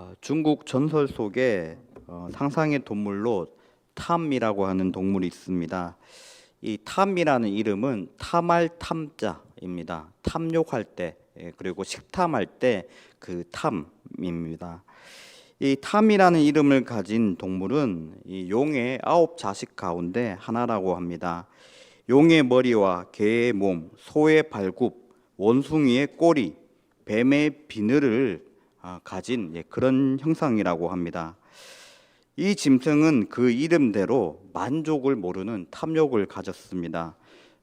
어, 중국 전설 속에 어, 상상의 동물로 탐이라고 하는 동물이 있습니다. 이 탐이라는 이름은 탐할 탐자입니다. 탐욕할 때 예, 그리고 식탐할 때 그 탐입니다. 이 탐이라는 이름을 가진 동물은 이 용의 아홉 자식 가운데 하나라고 합니다. 용의 머리와 개의 몸, 소의 발굽, 원숭이의 꼬리, 뱀의 비늘을 아, 가진 예, 그런 형상이라고 합니다. 이 짐승은 그 이름대로 만족을 모르는 탐욕을 가졌습니다.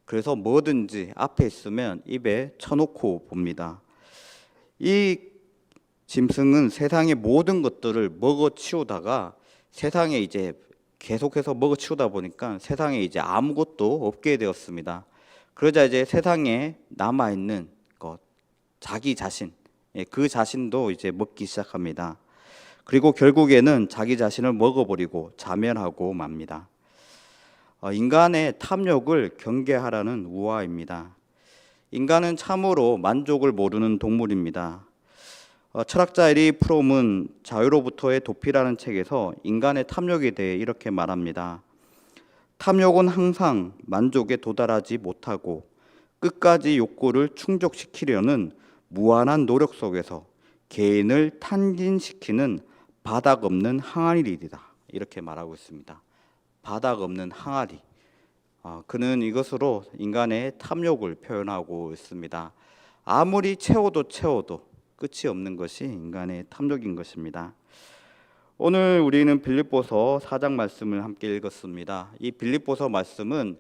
그래서 뭐든지 앞에 있으면 입에 쳐놓고 봅니다. 이 짐승은 세상의 모든 것들을 먹어 치우다가 세상에 이제 계속해서 먹어 치우다 보니까 세상에 이제 아무것도 없게 되었습니다. 그러자 이제 세상에 남아 있는 것 자기 자신 예, 그 자신도 이제 먹기 시작합니다. 그리고 결국에는 자기 자신을 먹어버리고 자멸하고 맙니다. 어, 인간의 탐욕을 경계하라는 우화입니다. 인간은 참으로 만족을 모르는 동물입니다. 어, 철학자 에리 프롬은 자유로부터의 도피라는 책에서 인간의 탐욕에 대해 이렇게 말합니다. 탐욕은 항상 만족에 도달하지 못하고 끝까지 욕구를 충족시키려는 무한한 노력 속에서 개인을 탄진시키는 바닥 없는 항아리이다. 이렇게 말하고 있습니다. 바닥 없는 항아리. 어, 그는 이것으로 인간의 탐욕을 표현하고 있습니다. 아무리 채워도 채워도 끝이 없는 것이 인간의 탐욕인 것입니다. 오늘 우리는 빌립보서 4장 말씀을 함께 읽었습니다. 이 빌립보서 말씀은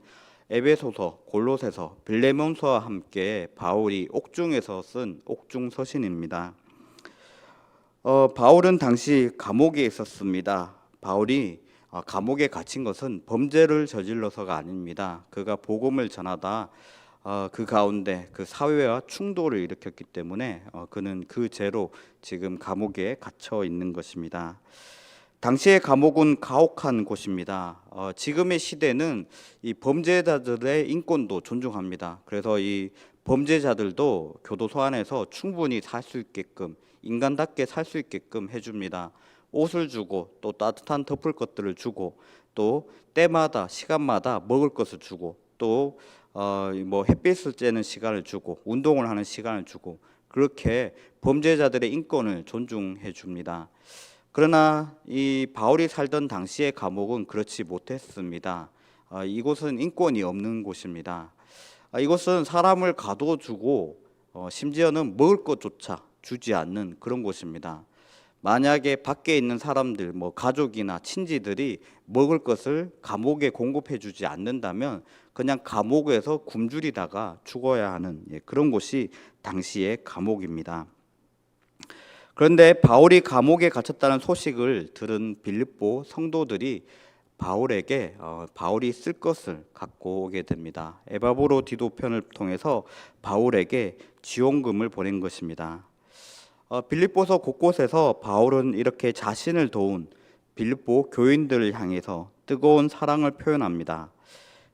에베소서, 골로새서, 빌레몬서와 함께 바울이 옥중에서 쓴 옥중 서신입니다. 어, 바울은 당시 감옥에 있었습니다. 바울이 어, 감옥에 갇힌 것은 범죄를 저질러서가 아닙니다. 그가 복음을 전하다 어, 그 가운데 그 사회와 충돌을 일으켰기 때문에 어, 그는 그 죄로 지금 감옥에 갇혀 있는 것입니다. 당시의 감옥은 가혹한 곳입니다. 어, 지금의 시대는 이 범죄자들의 인권도 존중합니다. 그래서 이 범죄자들도 교도소 안에서 충분히 살 수 있게끔 인간답게 살 수 있게끔 해줍니다. 옷을 주고 또 따뜻한 덮을 것들을 주고 또 때마다 시간마다 먹을 것을 주고 또 어, 뭐 햇빛을 쬐는 시간을 주고 운동을 하는 시간을 주고 그렇게 범죄자들의 인권을 존중해 줍니다. 그러나 이 바울이 살던 당시의 감옥은 그렇지 못했습니다. 아, 이곳은 인권이 없는 곳입니다. 아, 이곳은 사람을 가둬주고 어, 심지어는 먹을 것조차 주지 않는 그런 곳입니다. 만약에 밖에 있는 사람들, 뭐 가족이나 친지들이 먹을 것을 감옥에 공급해 주지 않는다면 그냥 감옥에서 굶주리다가 죽어야 하는 예, 그런 곳이 당시의 감옥입니다. 그런데 바울이 감옥에 갇혔다는 소식을 들은 빌립보 성도들이 바울에게 어, 바울이 쓸 것을 갖고 오게 됩니다. 에바브로 디도편을 통해서 바울에게 지원금을 보낸 것입니다. 어, 빌립보서 곳곳에서 바울은 이렇게 자신을 도운 빌립보 교인들을 향해서 뜨거운 사랑을 표현합니다.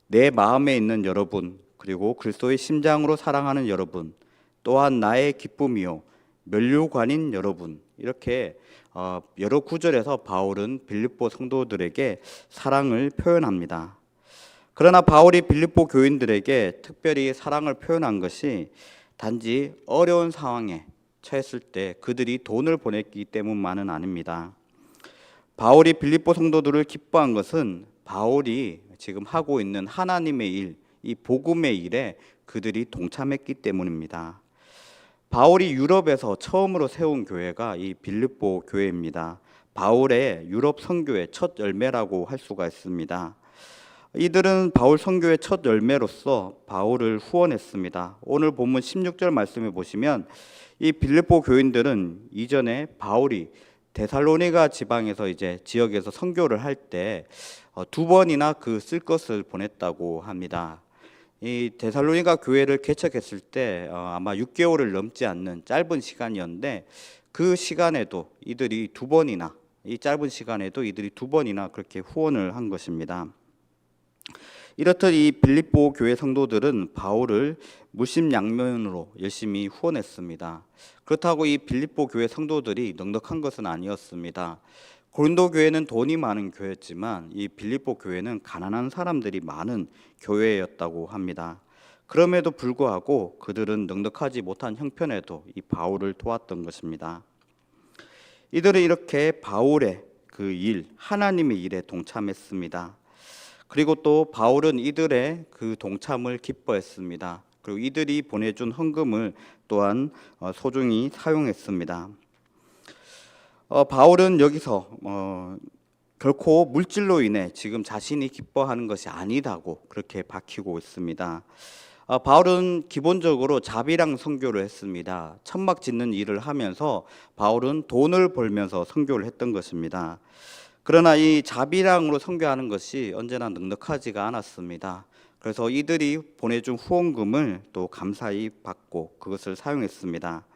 내 마음에 있는 여러분 그리고 그리스도의 심장으로 사랑하는 여러분 또한 나의 기쁨이요 면류관인 여러분 이렇게 어, 여러 구절에서 바울은 빌립보 성도들에게 사랑을 표현합니다. 그러나 바울이 빌립보 교인들에게 특별히 사랑을 표현한 것이 단지 어려운 상황에 처했을 때 그들이 돈을 보냈기 때문만은 아닙니다. 바울이 빌립보 성도들을 기뻐한 것은 바울이 지금 하고 있는 하나님의 일, 이 복음의 일에 그들이 동참했기 때문입니다. 바울이 유럽에서 처음으로 세운 교회가 이 빌립보 교회입니다. 바울의 유럽 선교의 첫 열매라고 할 수가 있습니다. 이들은 바울 선교의 첫 열매로서 바울을 후원했습니다. 오늘 본문 16절 말씀에 보시면 이 빌립보 교인들은 이전에 바울이 데살로니가 지방에서 이제 지역에서 선교를 할때 어, 두 번이나 그 쓸 것을 보냈다고 합니다. 이 데살로니가 교회를 개척했을 때 어, 아마 6개월을 넘지 않는 짧은 시간이었는데 그 시간에도 이들이 두 번이나 이 짧은 시간에도 이들이 두 번이나 그렇게 후원을 한 것입니다. 이렇듯 이 빌립보 교회 성도들은 바울을 무심양면으로 열심히 후원했습니다. 그렇다고 이 빌립보 교회 성도들이 넉넉한 것은 아니었습니다. 고린도 교회는 돈이 많은 교회였지만 이 빌립보 교회는 가난한 사람들이 많은 교회였다고 합니다. 그럼에도 불구하고 그들은 넉넉하지 못한 형편에도 이 바울을 도왔던 것입니다. 이들은 이렇게 바울의 그 일, 하나님의 일에 동참했습니다. 그리고 또 바울은 이들의 그 동참을 기뻐했습니다. 그리고 이들이 보내준 헌금을 또한 어, 소중히 사용했습니다. 어, 바울은 여기서 어, 결코 물질로 인해 지금 자신이 기뻐하는 것이 아니다고 그렇게 밝히고 있습니다. 어, 바울은 기본적으로 자비랑 선교를 했습니다. 천막 짓는 일을 하면서 바울은 돈을 벌면서 선교를 했던 것입니다. 그러나 이 자비랑으로 선교하는 것이 언제나 넉넉하지가 않았습니다. 그래서 이들이 보내준 후원금을 또 감사히 받고 그것을 사용했습니다.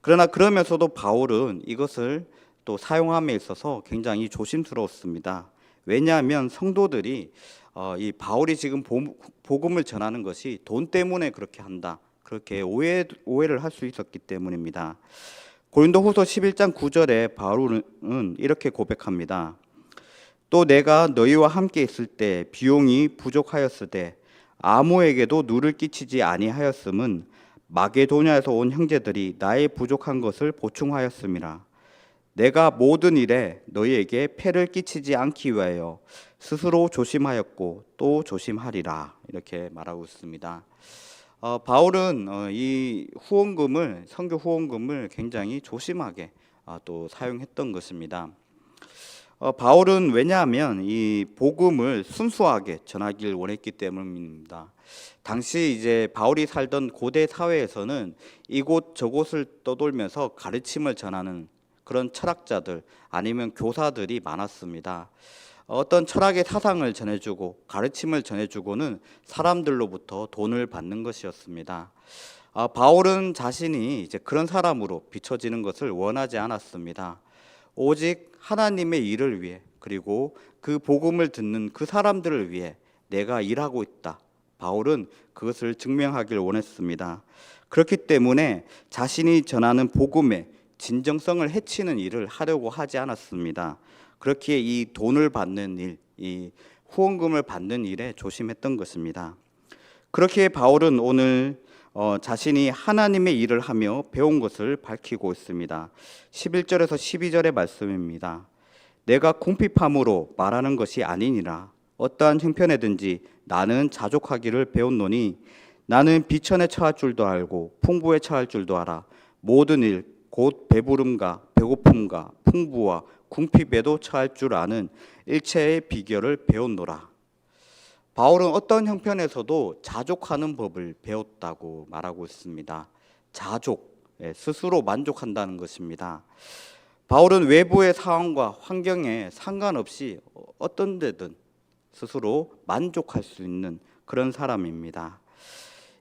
그러나 그러면서도 바울은 이것을 또 사용함에 있어서 굉장히 조심스러웠습니다. 왜냐하면 성도들이 어, 이 바울이 지금 보- 복음을 전하는 것이 돈 때문에 그렇게 한다. 그렇게 오해 오해를 할 수 있었기 때문입니다. 고린도후서 11장 9절에 바울은 이렇게 고백합니다. 또 내가 너희와 함께 있을 때 비용이 부족하였을 때 아무에게도 누를 끼치지 아니하였음은 마게도냐에서 온 형제들이 나의 부족한 것을 보충하였음이라. 내가 모든 일에 너희에게 폐를 끼치지 않기 위하여 스스로 조심하였고 또 조심하리라 이렇게 말하고 있습니다. 어, 바울은 어, 이 후원금을 선교 후원금을 굉장히 조심하게 아, 또 사용했던 것입니다. 어, 바울은 왜냐하면 이 복음을 순수하게 전하길 원했기 때문입니다. 당시 이제 바울이 살던 고대 사회에서는 이곳 저곳을 떠돌면서 가르침을 전하는 그런 철학자들 아니면 교사들이 많았습니다. 어떤 철학의 사상을 전해주고 가르침을 전해주고는 사람들로부터 돈을 받는 것이었습니다. 아, 바울은 자신이 이제 그런 사람으로 비춰지는 것을 원하지 않았습니다. 오직 하나님의 일을 위해 그리고 그 복음을 듣는 그 사람들을 위해 내가 일하고 있다. 바울은 그것을 증명하길 원했습니다. 그렇기 때문에 자신이 전하는 복음의 진정성을 해치는 일을 하려고 하지 않았습니다. 그렇기에 이 돈을 받는 일, 이 후원금을 받는 일에 조심했던 것입니다. 그렇게 바울은 오늘 어, 자신이 하나님의 일을 하며 배운 것을 밝히고 있습니다. 11절에서 12절의 말씀입니다. 내가 궁핍함으로 말하는 것이 아니니라. 어떠한 형편에든지 나는 자족하기를 배웠노니 나는 비천에 처할 줄도 알고 풍부에 처할 줄도 알아. 모든 일 곧 배부름과 배고픔과 풍부와 궁핍에도 처할 줄 아는 일체의 비결을 배웠노라. 바울은 어떤 형편에서도 자족하는 법을 배웠다고 말하고 있습니다. 자족, 예, 스스로 만족한다는 것입니다. 바울은 외부의 상황과 환경에 상관없이 어떤 데든 스스로 만족할 수 있는 그런 사람입니다.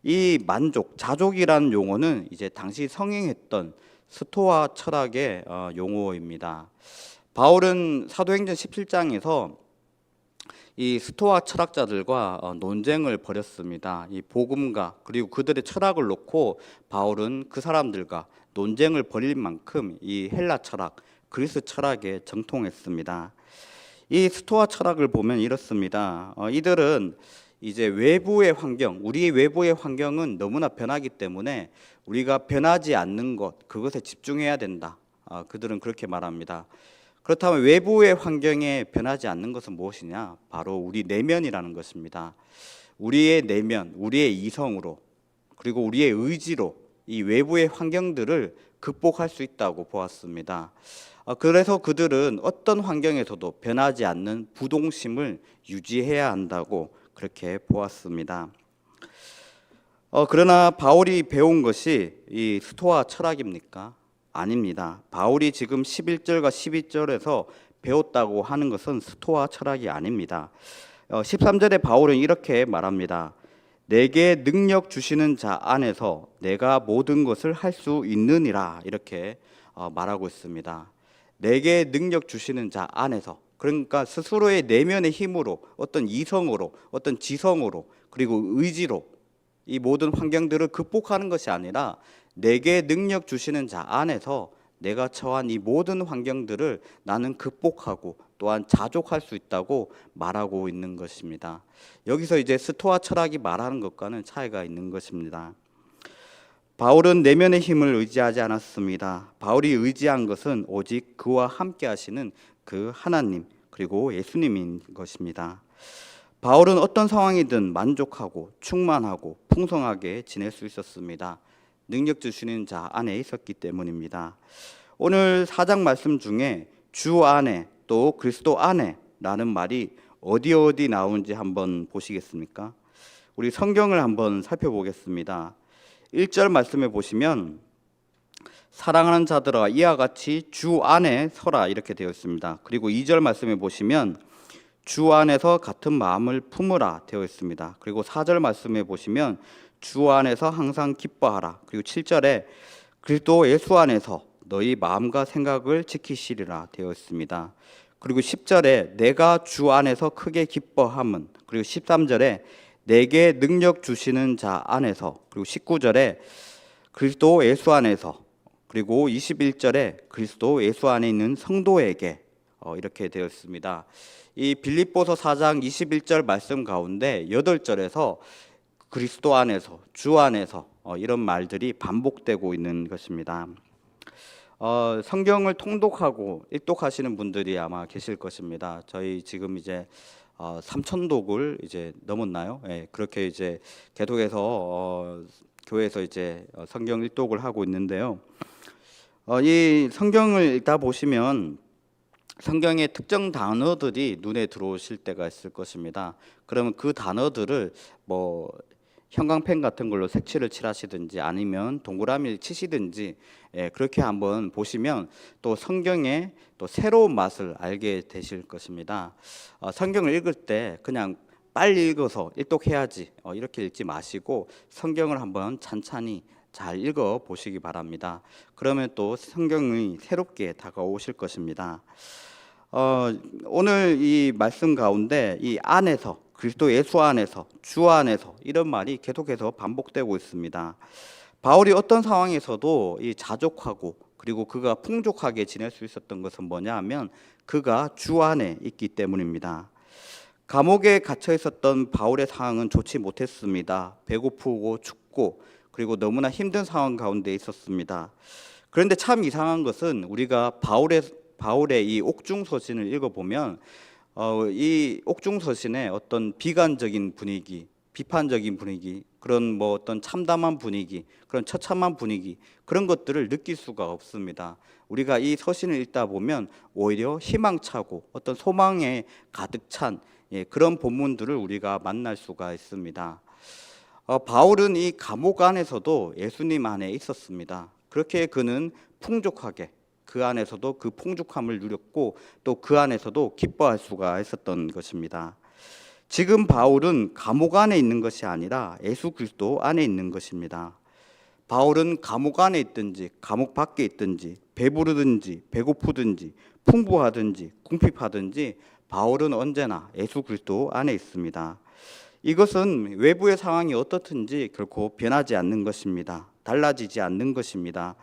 이 만족, 자족이라는 용어는 이제 당시 성행했던 스토아 철학의 어, 용어입니다. 바울은 사도행전 17장에서 이 스토아 철학자들과 어, 논쟁을 벌였습니다. 이 복음과 그리고 그들의 철학을 놓고 바울은 그 사람들과 논쟁을 벌일 만큼 이 헬라 철학, 그리스 철학에 정통했습니다. 이 스토아 철학을 보면 이렇습니다. 어, 이들은 이제 외부의 환경, 우리의 외부의 환경은 너무나 변하기 때문에 우리가 변하지 않는 것, 그것에 집중해야 된다. 아, 그들은 그렇게 말합니다. 그렇다면 외부의 환경에 변하지 않는 것은 무엇이냐? 바로 우리 내면이라는 것입니다. 우리의 내면, 우리의 이성으로 그리고 우리의 의지로 이 외부의 환경들을 극복할 수 있다고 보았습니다. 아, 그래서 그들은 어떤 환경에서도 변하지 않는 부동심을 유지해야 한다고 그렇게 보았습니다. 어, 그러나 바울이 배운 것이 이 스토아 철학입니까? 아닙니다. 바울이 지금 11절과 12절에서 배웠다고 하는 것은 스토아 철학이 아닙니다. 어, 13절에 바울은 이렇게 말합니다. 내게 능력 주시는 자 안에서 내가 모든 것을 할 수 있느니라 이렇게 어, 말하고 있습니다. 내게 능력 주시는 자 안에서 그러니까 스스로의 내면의 힘으로 어떤 이성으로 어떤 지성으로 그리고 의지로 이 모든 환경들을 극복하는 것이 아니라 내게 능력 주시는 자 안에서 내가 처한 이 모든 환경들을 나는 극복하고 또한 자족할 수 있다고 말하고 있는 것입니다. 여기서 이제 스토아 철학이 말하는 것과는 차이가 있는 것입니다. 바울은 내면의 힘을 의지하지 않았습니다. 바울이 의지한 것은 오직 그와 함께 하시는 그 하나님 그리고 예수님인 것입니다. 바울은 어떤 상황이든 만족하고 충만하고 풍성하게 지낼 수 있었습니다. 능력 주시는 자 안에 있었기 때문입니다. 오늘 사장 말씀 중에 주 안에 또 그리스도 안에라는 말이 어디 어디 나오는지 한번 보시겠습니까? 우리 성경을 한번 살펴보겠습니다. 1절 말씀에 보시면 사랑하는 자들아 이와 같이 주 안에 서라 이렇게 되어 있습니다. 그리고 2절 말씀에 보시면 주 안에서 같은 마음을 품으라 되어 있습니다. 그리고 4절 말씀에 보시면 주 안에서 항상 기뻐하라. 그리고 7절에 그리스도 예수 안에서 너희 마음과 생각을 지키시리라 되어 있습니다. 그리고 10절에 내가 주 안에서 크게 기뻐함은 그리고 13절에 내게 능력 주시는 자 안에서 그리고 19절에 그리스도 예수 안에서 그리고 21절에 그리스도 예수 안에 있는 성도에게 어, 이렇게 되어 있습니다. 이 빌립보서 4장 21절 말씀 가운데 8절에서 그리스도 안에서 주 안에서 어, 이런 말들이 반복되고 있는 것입니다. 어, 성경을 통독하고 일독하시는 분들이 아마 계실 것입니다. 저희 지금 이제 어, 3천독을 이제 넘었나요? 예, 그렇게 이제 계속해서 어, 교회에서 이제 어, 성경 일독을 하고 있는데요. 어, 이 성경을 읽다 보시면 성경의 특정 단어들이 눈에 들어오실 때가 있을 것입니다. 그러면 그 단어들을 뭐 형광펜 같은 걸로 색칠을 칠하시든지 아니면 동그라미를 치시든지 예, 그렇게 한번 보시면 또 성경의 또 새로운 맛을 알게 되실 것입니다. 어, 성경을 읽을 때 그냥 빨리 읽어서 일독해야지 어, 이렇게 읽지 마시고 성경을 한번 찬찬히 잘 읽어 보시기 바랍니다. 그러면 또 성경이 새롭게 다가오실 것입니다. 어, 오늘 이 말씀 가운데 이 안에서 그리스도 예수 안에서 주 안에서 이런 말이 계속해서 반복되고 있습니다. 바울이 어떤 상황에서도 이 자족하고 그리고 그가 풍족하게 지낼 수 있었던 것은 뭐냐 하면 그가 주 안에 있기 때문입니다. 감옥에 갇혀 있었던 바울의 상황은 좋지 못했습니다. 배고프고 춥고 그리고 너무나 힘든 상황 가운데 있었습니다. 그런데 참 이상한 것은 우리가 바울의 바울의 이 옥중 서신을 읽어보면 어, 이 옥중 서신의 어떤 비관적인 분위기, 비판적인 분위기, 그런 뭐 어떤 참담한 분위기, 그런 처참한 분위기 그런 것들을 느낄 수가 없습니다. 우리가 이 서신을 읽다 보면 오히려 희망차고 어떤 소망에 가득 찬 예, 그런 본문들을 우리가 만날 수가 있습니다. 어, 바울은 이 감옥 안에서도 예수님 안에 있었습니다. 그렇게 그는 풍족하게 그 안에서도 그 풍족함을 누렸고 또 그 안에서도 기뻐할 수가 있었던 것입니다. 지금 바울은 감옥 안에 있는 것이 아니라 예수 그리스도 안에 있는 것입니다. 바울은 감옥 안에 있든지 감옥 밖에 있든지 배부르든지 배고프든지 풍부하든지 궁핍하든지 바울은 언제나 예수 그리스도 안에 있습니다. 이것은 외부의 상황이 어떻든지 결코 변하지 않는 것입니다. 달라지지 않는 것입니다.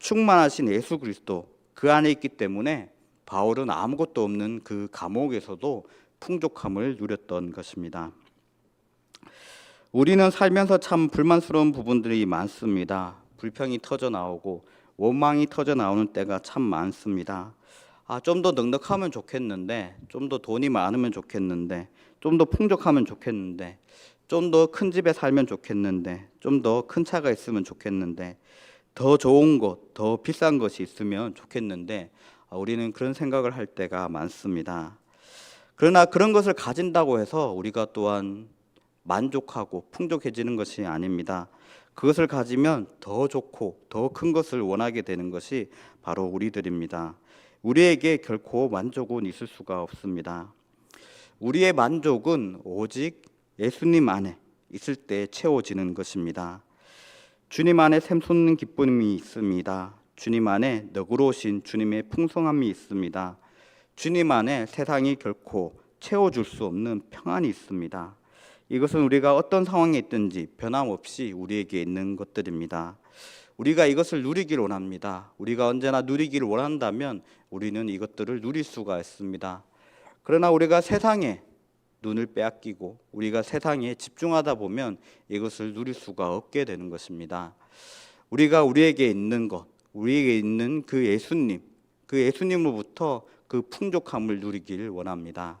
충만하신 예수 그리스도 그 안에 있기 때문에 바울은 아무것도 없는 그 감옥에서도 풍족함을 누렸던 것입니다. 우리는 살면서 참 불만스러운 부분들이 많습니다. 불평이 터져 나오고 원망이 터져 나오는 때가 참 많습니다. 아, 좀 더 넉넉하면 좋겠는데, 좀 더 돈이 많으면 좋겠는데, 좀 더 풍족하면 좋겠는데, 좀 더 큰 집에 살면 좋겠는데, 좀 더 큰 차가 있으면 좋겠는데, 더 좋은 것, 더 비싼 것이 있으면 좋겠는데, 아, 우리는 그런 생각을 할 때가 많습니다. 그러나 그런 것을 가진다고 해서 우리가 또한 만족하고 풍족해지는 것이 아닙니다. 그것을 가지면 더 좋고 더 큰 것을 원하게 되는 것이 바로 우리들입니다. 우리에게 결코 만족은 있을 수가 없습니다. 우리의 만족은 오직 예수님 안에 있을 때 채워지는 것입니다. 주님 안에 샘솟는 기쁨이 있습니다. 주님 안에 너그러우신 주님의 풍성함이 있습니다. 주님 안에 세상이 결코 채워줄 수 없는 평안이 있습니다. 이것은 우리가 어떤 상황에 있든지 변함없이 우리에게 있는 것들입니다. 우리가 이것을 누리길 원합니다. 우리가 언제나 누리기를 원한다면 우리는 이것들을 누릴 수가 있습니다. 그러나 우리가 세상에 눈을 빼앗기고 우리가 세상에 집중하다 보면 이것을 누릴 수가 없게 되는 것입니다. 우리가 우리에게 있는 것, 우리에게 있는 그 예수님, 그 예수님으로부터 그 풍족함을 누리길 원합니다.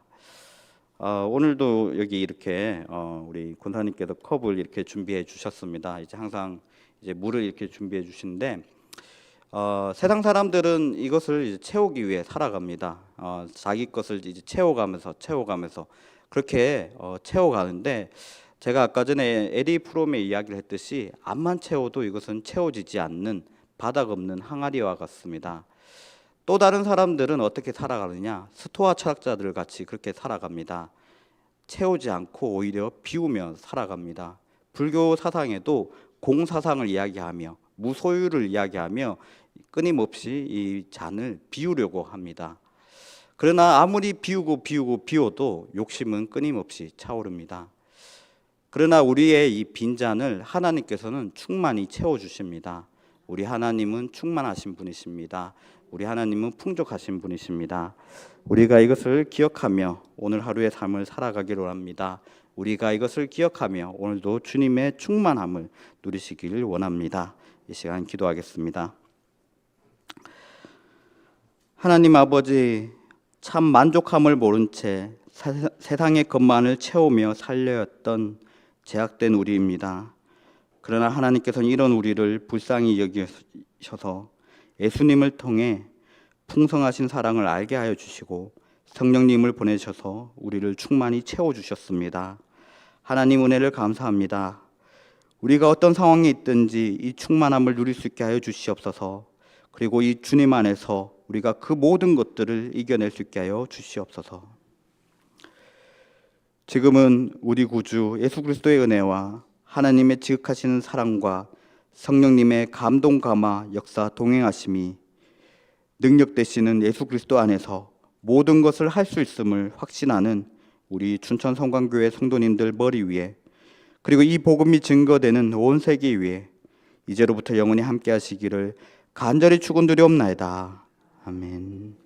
어, 오늘도 여기 이렇게 어, 우리 권사님께서 컵을 이렇게 준비해 주셨습니다. 이제 항상 이제 물을 이렇게 준비해 주시는데 어, 세상 사람들은 이것을 채우기 위해 살아갑니다. 어, 자기 것을 이제 채워가면서 채워가면서 그렇게 어, 채워가는데 제가 아까 전에 에디 프롬의 이야기를 했듯이 암만 채워도 이것은 채워지지 않는 바닥 없는 항아리와 같습니다. 또 다른 사람들은 어떻게 살아가느냐? 스토아 철학자들 같이 그렇게 살아갑니다. 채우지 않고 오히려 비우며 살아갑니다. 불교 사상에도 공사상을 이야기하며 무소유를 이야기하며 끊임없이 이 잔을 비우려고 합니다. 그러나 아무리 비우고 비우고 비워도 욕심은 끊임없이 차오릅니다. 그러나 우리의 이 빈잔을 하나님께서는 충만히 채워 주십니다. 우리 하나님은 충만하신 분이십니다. 우리 하나님은 풍족하신 분이십니다. 우리가 이것을 기억하며 오늘 하루의 삶을 살아가기로 합니다. 우리가 이것을 기억하며 오늘도 주님의 충만함을 누리시기를 원합니다. 이 시간 기도하겠습니다. 하나님 아버지 참 만족함을 모른 채 사- 세상의 것만을 채우며 살려였던 제약된 우리입니다. 그러나 하나님께서는 이런 우리를 불쌍히 여기셔서 예수님을 통해 풍성하신 사랑을 알게 하여 주시고 성령님을 보내셔서 우리를 충만히 채워 주셨습니다. 하나님 은혜를 감사합니다. 우리가 어떤 상황에 있든지 이 충만함을 누릴 수 있게 하여 주시옵소서. 그리고 이 주님 안에서 우리가 그 모든 것들을 이겨낼 수 있게 하여 주시옵소서. 지금은 우리 구주 예수 그리스도의 은혜와 하나님의 지극하시는 사랑과 성령님의 감동 감화 역사 동행하심이 능력 되시는 예수 그리스도 안에서 모든 것을 할 수 있음을 확신하는 우리 춘천 성광교회 성도님들 머리 위에 그리고 이 복음이 증거되는 온 세계 위에 이제로부터 영원히 함께 하시기를 간절히 축원드리옵나이다. 아멘.